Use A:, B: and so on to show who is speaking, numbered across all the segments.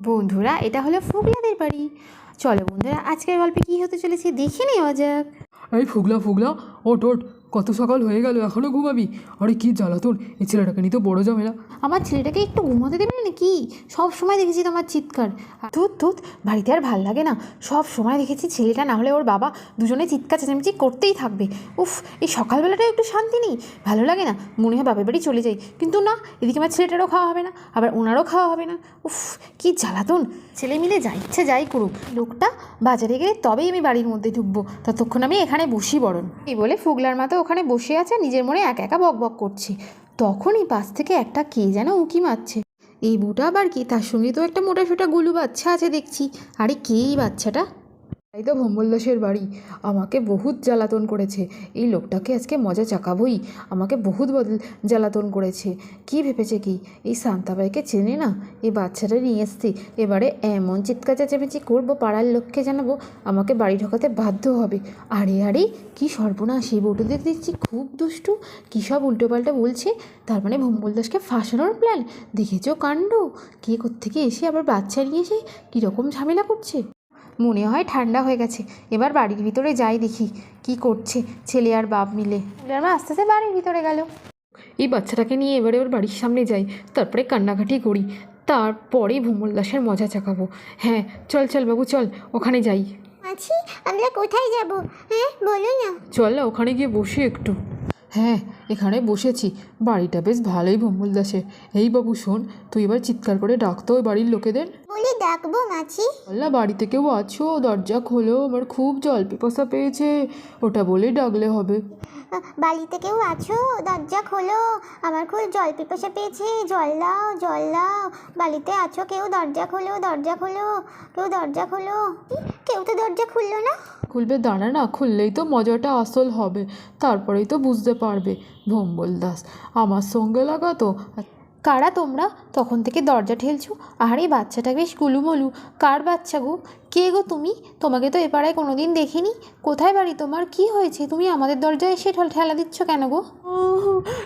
A: বন্ধুরা, এটা হলো ফুগলাদের বাড়ি। চলো বন্ধুরা, আজকের গল্পে কী হতে চলেছে দেখে নেওয়া যাক।
B: এই ফুগলা ফুগলা ওট ওট কত সকাল হয়ে গেল এখনও ঘুমাবি? আরে কি জ্বালাতন, এই ছেলেটাকে নিয়ে তো বড় ঝামেলা।
A: আমার ছেলেটাকে একটু ঘুমাতে দেবে না কি সব সময় দেখেছি তোমার চিৎকার। ধুত ধুত, বাড়িতে আর ভালো লাগে না। সব সময় দেখেছি ছেলেটা না হলে ওর বাবা দুজনে চিৎকার, চেঁচামেচি করতেই থাকবে। উফ, এই সকালবেলাটাও একটু শান্তি নেই। ভালো লাগে না, মনে হয় বাপের বাড়ি চলে যাই। কিন্তু না, এদিকে আমার ছেলেটারও খাওয়া হবে না, আবার ওনারও খাওয়া হবে না। উফ, কি জ্বালাতন। ছেলে মিলে যা ইচ্ছে যাই করুক। লোকটা বাজারে গেলে তবেই আমি বাড়ির মধ্যে ঢুকবো। ততক্ষণ আমি এখানে বসি বরণ। এই বলে ফুগলার মাথা ওখানে বসে আছে, নিজের মনে একা একা বক বক করছে। তখনই পাশ থেকে একটা কে যেন উঁকি মারছে। এই বুটা আবার কি? তার সঙ্গে তো একটা মোটা সোটা গুলু বাচ্চা আছে দেখছি। আরে কে এই বাচ্চাটা?
B: এই তো ভম্বল দাসের বাড়ি। আমাকে বহুত জ্বালাতন করেছে। এই লোকটাকে আজকে মজা চাকাবই। আমাকে বহুত বদল জ্বালাতন করেছে। কি ভেবেছে কি? এই শান্তাবাইকে চেনে না? এই বাচ্চাটা নিয়ে এসছি। এবারে এমন চিৎকার চেঁচামেচি করব, পাড়ার লোককে জানাব। আমাকে বাড়ি ঢোকাতে বাধ্য হবে। আরে আরে, কি সর্বনাশ! এই বটুদের দেখছি খুব দুষ্টু। কী সব উল্টোপাল্টা বলছে? তার মানে ভম্বল দাসকে ফাঁসানোর প্ল্যান দেখেছ কাণ্ড? কে কোত্থেকে এসে আবার বাচ্চা নিয়ে এসে কীরকম ঝামেলা করছে?
A: মনে হয় ঠান্ডা হয়ে গেছে। এবার বাড়ির ভিতরে যাই দেখি কি করছে ছেলে আর বাপ মিলে। মা আস্তে আস্তে বাড়ির ভিতরে গেল।
B: এই বাচ্চাটাকে নিয়ে এবারে ওর বাড়ির সামনে যাই তারপরে কান্নাকাটি করি। তারপরেই ভুমল দাসের মজা চাকাবো। হ্যাঁ চল চল বাবু চল ওখানে যাই।
C: আছি আমরা কোথায় যাব? হ্যাঁ বলো না।
B: চল না ওখানে গিয়ে বসি একটু। হ্যাঁ এখানে বসেছি। বাড়িটা বেশ ভালোই ভম্বল দাসে এই বাবু শোন তুই এবার চিৎকার করে ডাকতো ওই বাড়ির লোকেদের।
C: বলে ডাকবো মাছি।
B: বল বাড়িতে কেউ আছো? দরজা খোলো আমার খুব জল পিপাসা পেয়েছে। ওটা বলেই ডাকলে হবে।
C: বাড়িতে কেউ আছো? দরজা খোলো আমার খুব জল পিপাসা পেয়েছে। জল দাও জল দাও। বাড়িতে আছো কেউ? দরজা খোলো দরজা খোলো কেউ দরজা খোলো? কেউ তো দরজা খুললো না?
B: খুলবে, দাঁড়া না, খুললেই তো মজাটা আসল হবে, তারপরেই তো বুঝতে পারবে। ভোম্বল দাস, আমার সঙ্গে লাগাতো
A: কারা তোমরা? তখন থেকে দরজা ঠেলছো। আরে বাচ্চাটা বেশ গুলুমলু। কার বাচ্চা গো? কে গো তুমি? তোমাকে তো এ পাড়ায় কোনো দিন দেখিনি। কোথায় বাড়ি তোমার? কি হয়েছে? তুমি আমাদের দরজায় এসে ঠেল- ঠেলা দিচ্ছ কেন গো?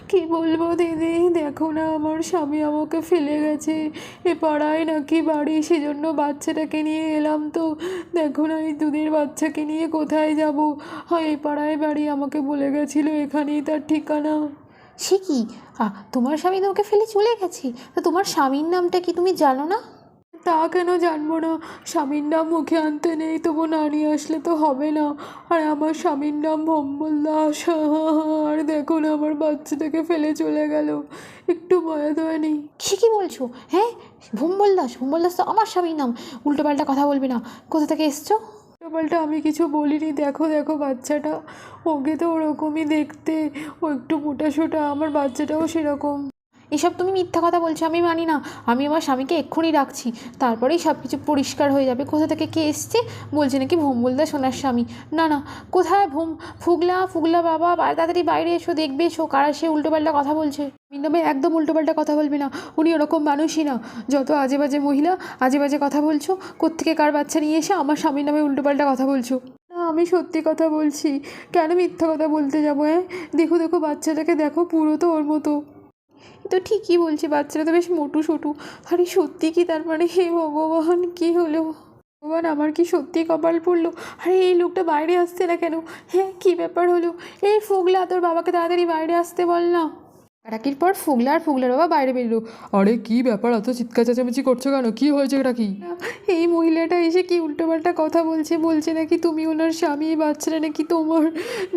B: কি বলব দিদি? দেখো না, আমার স্বামী আমাকে ফেলে গেছে। এ পাড়ায় নাকি বাড়ি, সেজন্য বাচ্চাটাকে নিয়ে এলাম তো। দেখো না, এই দুধের বাচ্চাকে নিয়ে কোথায় যাব? হয় এ পাড়ায় বাড়ি আমাকে বলে গেছিল, এখানেই তার ঠিকানা।
A: সে কি? তোমার স্বামী তোমাকে ফেলে চলে গেছে। তা তোমার স্বামীর নামটা কি তুমি জানো না?
B: তা কেন জানব না? স্বামীর নাম মুখে আনতে নেই তবু না নিয়ে আসলে তো হবে না। আর আমার স্বামীর নাম ভম্বল দাস। আর দেখো না আমার বাচ্চাটাকে ফেলে চলে গেল। একটু মায়া দয়া নেই।
A: সে কি বলছো? হ্যাঁ? ভুম্বল দাস ভুম্বল দাস তো আমার স্বামীর নাম। উল্টোপাল্টা কথা বলবে না। কোথা থেকে এসছো?
B: পাল্টা আমি কিছু বলিনি। দেখো দেখো বাচ্চাটা। ওকে তো ওরকমই দেখতে। ও একটু মোটা সোটা। আমার বাচ্চাটাও সেরকম।
A: এসব তুমি মিথ্যা কথা বলছো, আমি মানি না। আমি আমার স্বামীকে এক্ষুনি রাখছি তারপরেই সব কিছু পরিষ্কার হয়ে যাবে। কোথা থেকে কে এসছে? বলছে নাকি ভোম্বলদা সোনার স্বামী। না না, কোথায় ভোম, ফুগলা ফুগলা বাবা? তাড়াতাড়ি বাইরে এসো, দেখবে এসো, কারা সে উল্টোপাল্টা কথা বলছে। আমি নামে একদম উল্টোপাল্টা কথা বলবে না। উনি ওরকম মানুষই না। যত আজে বাজে মহিলা, আজে বাজে কথা বলছো, কোত্থেকে কার বাচ্চা নিয়ে এসে আমার স্বামীর নামে উল্টোপাল্টা কথা বলছো? আমি সত্যি কথা বলছি। কেন মিথ্যা কথা বলতে যাব হ্যাঁ দেখো দেখো, বাচ্চাটাকে দেখো, পুরো তো ওর মতো। তো ঠিকই বলছে, বাচ্চারা তো বেশ মোটু সোটু। আরে সত্যি কি তার মানে? হে ভগবান, কি হলো? ভগবান, আমার কি সত্যি কপাল পড়ল? আরে এই লোকটা বাইরে আসছে না কেন? হ্যাঁ কি ব্যাপার হলো? এই ফুগলা, তোর বাবাকে তাড়াতাড়ি বাইরে আসতে বল না। ডাকির পর ফুগলা আর ফুগলার বাবা বাইরে বেরলো। আরে, কি ব্যাপার? এত চিৎকার চেঁচামেচি করছ কেন? কি হয়েছে এটা কি? এই মহিলাটা এসে কি উল্টোপাল্টা কথা বলছে? বলছে নাকি তুমি ওনার স্বামী এই বাচ্চাটা, নাকি তোমার?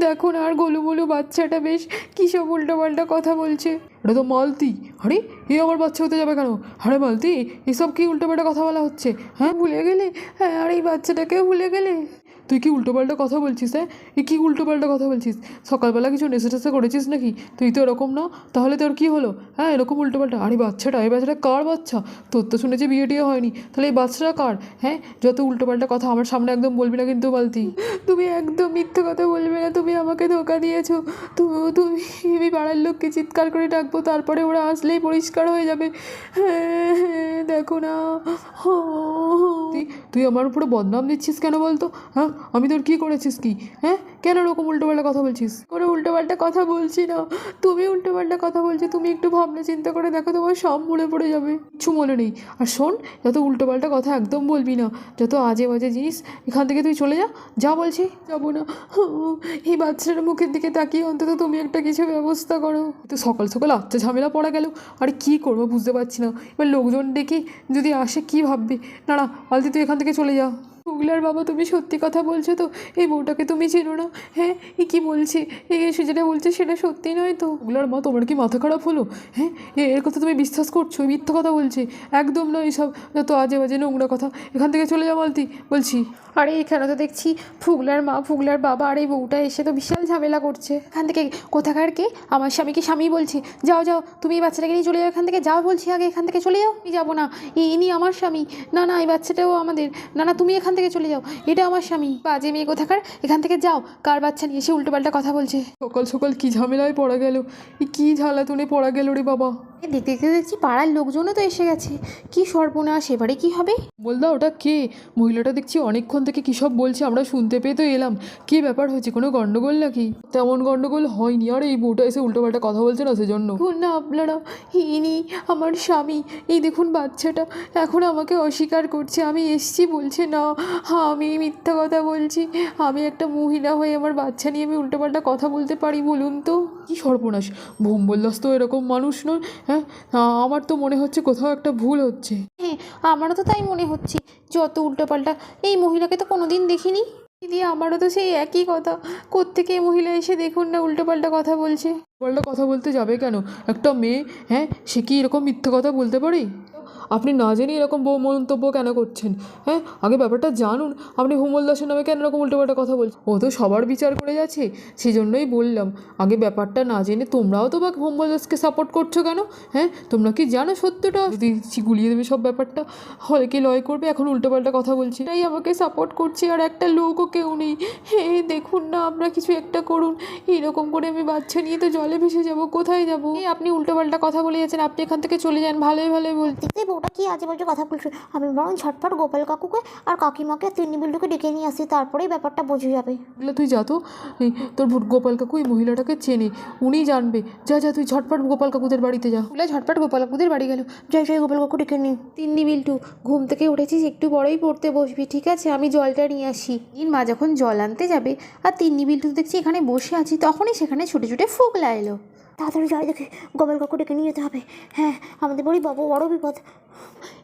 A: দেখো না আর গোলু মোলু বাচ্চাটা বেশ কী সব উল্টোপাল্টা কথা বলছে। এটা তো মালতি। আরে, এ আমার বাচ্চা হতে যাবে কেন? আরে মালতি, এসব কি উল্টোপাল্টা কথা বলা হচ্ছে? হ্যাঁ ভুলে গেলে? হ্যাঁ আর এই বাচ্চাটাকেও ভুলে গেলে? তুই কি উল্টোপাল্টা কথা বলছিস হ্যাঁ? এ কি উল্টোপাল্টা কথা বলছিস? সকালবেলা কিছু নেশে টেশে করেছিস নাকি? তুই তো এরকম না। তাহলে তোর কী হলো? হ্যাঁ এরকম উল্টোপাল্টা আরে বাচ্চাটা এই বাচ্চাটা কার বাচ্চা? তোর তো শুনেছি বিয়ে টিয়ে হয়নি। তাহলে এই বাচ্চাটা কার? হ্যাঁ যত উল্টোপাল্টা কথা আমার সামনে একদম বলবি না কিন্তু বালতি। তুমি একদম মিথ্যে কথা বলবে না। তুমি আমাকে ধোকা দিয়েছ। তুমি তুমি আমি পাড়ার লোককে চিৎকার করে ডাকবো তারপরে ওরা আসলেই পরিষ্কার হয়ে যাবে। হ্যাঁ হ্যাঁ দেখো না। তুই তুই আমার উপরে বদনাম দিচ্ছিস কেন বলতো? হ্যাঁ?
B: আমি তোর কি করেছিস কি? হ্যাঁ? কেন এরকম উল্টোপাল্টা কথা বলছিস?
A: কোনো উল্টোপাল্টা কথা বলছি না। তুমি উল্টোপাল্টা কথা বলছো তুমি একটু ভাবনা চিন্তা করে দেখো তোমার সব মনে পড়ে যাবে।
B: কিছু মনে নেই। আর শোন যত উল্টোপাল্টা কথা একদম বলবি না যত আজে বাজে জিনিস এখান থেকে তুই চলে যা যা বলছি।
A: যাব না। এই বাচ্চাটার মুখের দিকে তাকিয়ে অন্তত তুমি একটা কিছু ব্যবস্থা করো।
B: তো সকাল সকাল আচ্ছা ঝামেলা পড়া গেল। আর কি করব বুঝতে পারছি না। এবার লোকজন ডেকে যদি আসে কি ভাববে? না না আলতি তুই এখান থেকে চলে যা।
A: পুগলার বাবা তুমি সত্যি কথা বলছো তো? এই বউটাকে তুমি চেনো না? হ্যাঁ এ কী বলছে? এ সে যেটা বলছে সেটা সত্যি নয় তো?
B: ওগুলার মা তোমার কি মাথা খারাপ হলো? হ্যাঁ এ- এর কথা তুমি বিশ্বাস করছ? মিথ্যা কথা বলছে। একদম নয় এসব। যত আজে বাজে নোংরা কথা। এখান থেকে চলে যাও মালতি বলছি।
A: আরে এখানে তো দেখছি ফুগলার মা ফুগলার বাবা আর এই বউটা এসে তো বিশাল ঝামেলা করছে। এখান থেকে কোথাকার কে? আমার স্বামীকে স্বামী বলছে? যাও যাও তুমি এই বাচ্চাটাকে নিয়ে চলে যাও এখান থেকে। যাও বলছি আগে এখান থেকে চলে যাও। আমি যাব না। ইনি আমার স্বামী। না না এই বাচ্চাটাও আমাদের। না না তুমি এখান থেকে চলে যাও। এটা আমার স্বামী। বাজে মেয়ে কোথাকার? এখান থেকে যাও। কার বাচ্চা নিয়ে এসে উল্টো পাল্টা কথা বলছে?
B: সকাল সকাল কি ঝামেলায় পড়া গেল? কি ঝালা তুলে পড়া গেল রে বাবা?
A: দেখতে দেখতে দেখছি পাড়ার লোকজনও তো এসে গেছে। কি সর্বনাশ এবারে কি হবে?
B: বলদা ওটা কে? মহিলাটা দেখছি অনেকক্ষণ থেকে কী সব বলছে আমরা শুনতে পেয়ে তো এলাম। কী ব্যাপার হয়েছে কোনো গণ্ডগোল নাকি? তেমন গণ্ডগোল হয়নি আর এই বউটা এসে উল্টোপাল্টা কথা বলছে না সেজন্য।
A: দেখুন না আপনারা ইনি আমার স্বামী এই দেখুন বাচ্চাটা এখন আমাকে অস্বীকার করছে আমি এসছি বলছে না হ্যাঁ আমি মিথ্যা কথা বলছি আমি একটা মহিলা হয়ে আমার বাচ্চা নিয়ে আমি উল্টোপাল্টা কথা বলতে পারি বলুন তো।
B: কি সর্বনাশ? ভোম্বলদাস তো এরকম মানুষ নয় হ্যাঁ? আমার তো মনে হচ্ছে কোথাও একটা ভুল হচ্ছে।
A: হ্যাঁ আমারও তো তাই মনে হচ্ছে। যত উল্টোপাল্টা এই মহিলাকে তো কোনোদিন দেখিনি। দিদি আমারও তো সেই একই কথা। কোত্থেকে এই মহিলা এসে দেখুন না উল্টোপাল্টা কথা বলছে?
B: পাল্টা কথা বলতে যাবে কেন? একটা মেয়ে হ্যাঁ সে কি এরকম মিথ্যা কথা বলতে পারে? আপনি না জেনে এরকম বউ মন্তব্য কেন করছেন? হ্যাঁ? আগে ব্যাপারটা জানুন। আপনি হুমল দাসের নামে কেন এরকম উল্টোপাল্টা কথা বলছেন? ও তো সবার বিচার করে যাচ্ছে সেই জন্যই বললাম। আগে ব্যাপারটা না জেনে তোমরাও তো বা হুমল দাসকে সাপোর্ট করছ কেন? হ্যাঁ? তোমরা কি জানো সত্যটা? যদি গুলিয়ে দেবে সব ব্যাপারটা, হলে কি লয় করবে? এখন উল্টোপাল্টা কথা বলছি।
A: তাই আমাকে সাপোর্ট করছে আর একটা লোকও কেউ নেই। হ্যাঁ দেখুন না, আমরা কিছু একটা করুন। এইরকম করে আমি বাচ্চা নিয়ে তো জলে ভেসে যাব। কোথায় যাব? আপনি উল্টোপাল্টা কথা বলে যাচ্ছেন। আপনি এখান থেকে চলে যান। ভালোই ভালোই বলতে
C: বউটা কি আজে বাজে কথা বলছে। আমি বরং ঝটপট গোপাল কাকুকে আর কাকিমাকে তিন্নি বিল্ডুকে ডেকে নিয়ে আসি তারপরেই ব্যাপারটা বোঝা যাবে।
B: বলে তুই যা তো। তোর গোপাল কাকু এই মহিলাটাকে চেনে উনি জানবে। যা যা তুই ঝটপট গোপাল কাকুদের বাড়িতে যা।
A: বলে ঝটপট গোপাল কাকুদের বাড়ি গেল।
C: যাই যাই গোপাল কাকু ডেকে নিই
A: তিন্নি বিল্টু ঘুম থেকে উঠেছিস? একটু বড়ই পড়তে বসবি ঠিক আছে? আমি জলটা নিয়ে আসি। দিন মা যখন জল আনতে যাবে আর তিন্নি বিল্টু দেখছি এখানে বসে আছি তখনই সেখানে ছুটে ছুটে ফুকলা এলো।
C: তাড়াতাড়ি যাই দেখে গোপাল কাকু ডেকে নিয়ে যেতে হবে। হ্যাঁ আমাদের বাড়ি বাবু বড় বিপদ।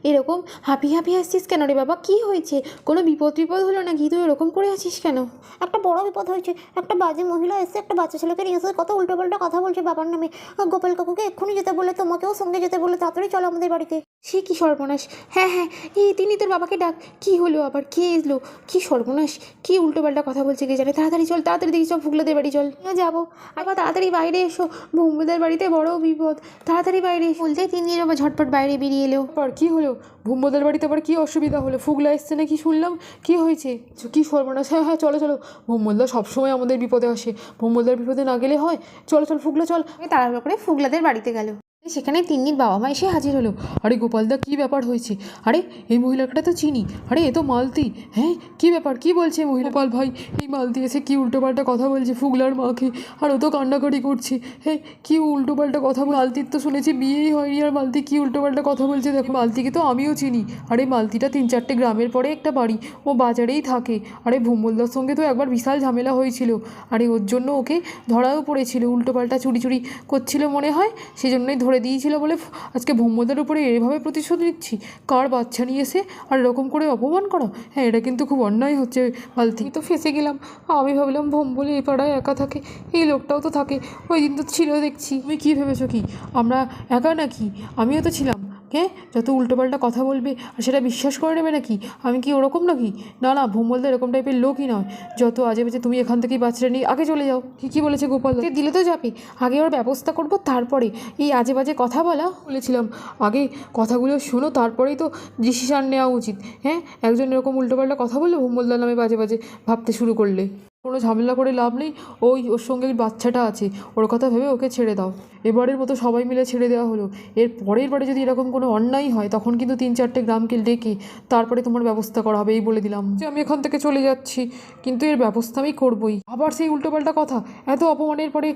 A: এরকম হাঁপি হাঁপি আসছিস কেন রে বাবা? কি হয়েছে? কোনো বিপদ বিপদ হলো নাকি? তুই এরকম করে আছিস কেন?
C: একটা বড় বিপদ হয়েছে। একটা বাজে মহিলা এসে একটা বাচ্চা ছেলেকে নিয়ে এসে কত উল্টোপাল্টা কথা বলছে বাবার নামে। গোপাল কাকুকে এক্ষুনি যেতে বলে তোমাকেও সঙ্গে যেতে বলে তাড়াতাড়ি চলো আমাদের বাড়িতে।
A: সে কি সর্বনাশ? হ্যাঁ হ্যাঁ এই তিনি তোর বাবাকে ডাক। কি হলো আবার? কে এলো কি সর্বনাশ? কি উল্টোপাল্টা কথা বলছে কে জানে? তাড়াতাড়ি চল তাড়াতাড়ি দেখি চল ফুকলাদের বাড়ি চল। না যাব। আবার তাড়াতাড়ি বাইরে এসো। ভুম্বুদের বাড়িতে বড় বিপদ। তাড়াতাড়ি বাইরে এসো। বলতে তিনি আবার ঝটপট বাইরে বেরিয়ে এলো।
B: আবার কি হলো? ভুম্বদের বাড়িতে আবার কি অসুবিধা হলো? ফুগলা এসছে নাকি শুনলাম? কি হয়েছে? কি সর্বনাশ? হ্যাঁ হ্যাঁ চলো চলো। ভুম্বলদা সবসময় আমাদের বিপদে আসে। ভুম্বলদার বিপদে না গেলে হয়। চলো চল ফুগলা চল।
A: আমি তাড়াহুড়ো করে ফুগলাদের বাড়িতে গেল। সেখানে তিন্নির বাবা মা এসে হাজির হলো।
B: আরে গোপালদা কি ব্যাপার হয়েছে? আরে, এই মহিলাটা তো চিনি। আরে, এ তো মালতি। হ্যাঁ কি ব্যাপার? কি বলছে এই মহিলা? গোপাল ভাই, এই মালতি এসে কি উল্টোপাল্টা কথা বলছে ফুগলার মাকে? আর ও তো কান্নাকাটি করছে। হ্যাঁ কি উল্টোপাল্টা কথা মালতির তো শুনেছি বিয়েই হয়নি। আর মালতি কি উল্টোপাল্টা কথা বলছে দেখো। মালতিকে তো আমিও চিনি। আরে, মালতিটা তিন চারটে গ্রামের পরে একটা বাড়ি। ও বাজারেই থাকে। আরে ভুম্বলদার সঙ্গে তো একবার বিশাল ঝামেলা হয়েছিল। আরে, ওর জন্য ওকে ধরাও পড়েছিল। উল্টোপাল্টা চুরি চুরি করছিল মনে হয়। সেজন্যই ধরে দিয়েছিল বলে আজকে ভৌমদের উপরে এভাবে প্রতিশোধ নিচ্ছি। কার বাচ্চা নিয়ে এসে আর এরকম করে অপমান করা? হ্যাঁ এটা কিন্তু খুব অন্যায় হচ্ছে।
A: বালতি তো ফেসে গেলাম। আমি ভাবলাম ভোম বলে এই পাড়ায় একা থাকে। এই লোকটাও তো থাকে। ওই দিন তো ছিল, দেখছি।
B: তুমি কী ভেবেছো কি? আমরা একা নাকি? আমিও তো ছিলাম। হ্যাঁ? যত উল্টোপাল্টা কথা বলবে, আর সেটা বিশ্বাস করে নেবে নাকি? আমি কি ওরকম নাকি? না না ভুম্বলদা এরকম টাইপের লোকই নয়। যত আজে বাজে তুমি এখান থেকেই বাচ্চাটা নিয়ে আগে চলে যাও। ঠিকই বলেছে গোপাল।
A: দিলে তো যাবে? আগে ওর ব্যবস্থা করব, তারপরে এই আজে বাজে কথা বলা
B: বলেছিলাম। আগে কথাগুলো শোনো, তারপরেই তো ডিসিশান নেওয়া উচিত। হ্যাঁ? একজন এরকম উল্টোপাল্টা কথা বললে ভুম্বলদার নামে বাজে বাজে ভাবতে শুরু করলে।
A: কোনো ঝামেলা করে লাভ নেই। ওই ওর সঙ্গে বাচ্চাটা আছে, ওর কথা ভেবে ওকে ছেড়ে দাও। এবারের মতো সবাই মিলে ছেড়ে দেওয়া হলো। এর পরের বারে যদি এরকম কোনো অন্যায় হয়, তখন কিন্তু তিন চারটে গ্রামকে ডেকে তারপরে তোমার ব্যবস্থা করা হবে, এই বলে দিলাম। যে আমি এখান থেকে চলে যাচ্ছি, কিন্তু এর ব্যবস্থা আমি করবই। আবার সেই উল্টোপাল্টা কথা, এত অপমানের পরে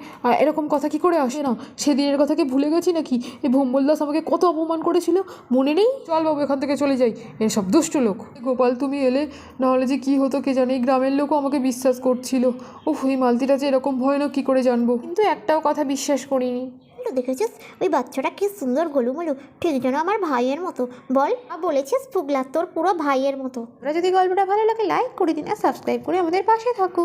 A: এরকম কথা কি করে আসে না? সেদিনের কথা কি ভুলে গেছি নাকি? এই ভোম্বল দাস আমাকে কত অপমান করেছিল? মনে নেই? চল বাবু, এখান থেকে চলে যাই। এসব দুষ্ট লোক। গোপাল, তুমি এলে, নাহলে যে কি হতো কে জানে? এই গ্রামের লোকও আমাকে বিশ্বাস করছিল। ও এই মালতিটা যে এরকম ভয়ানক কী করে জানব?
D: কিন্তু একটাও কথা বিশ্বাস করিনি।
C: দেখেছিস? ওই বাচ্চাটা কি সুন্দর গোলুমলু ঠিক যেন আমার ভাইয়ের মতো। বল। আর বলেছিস ফুগলা তোর পুরো ভাইয়ের মতো।
D: ওরা যদি গল্পটা ভালো লাগে লাইক করে দিন আর সাবস্ক্রাইব করে আমাদের পাশে থাকুন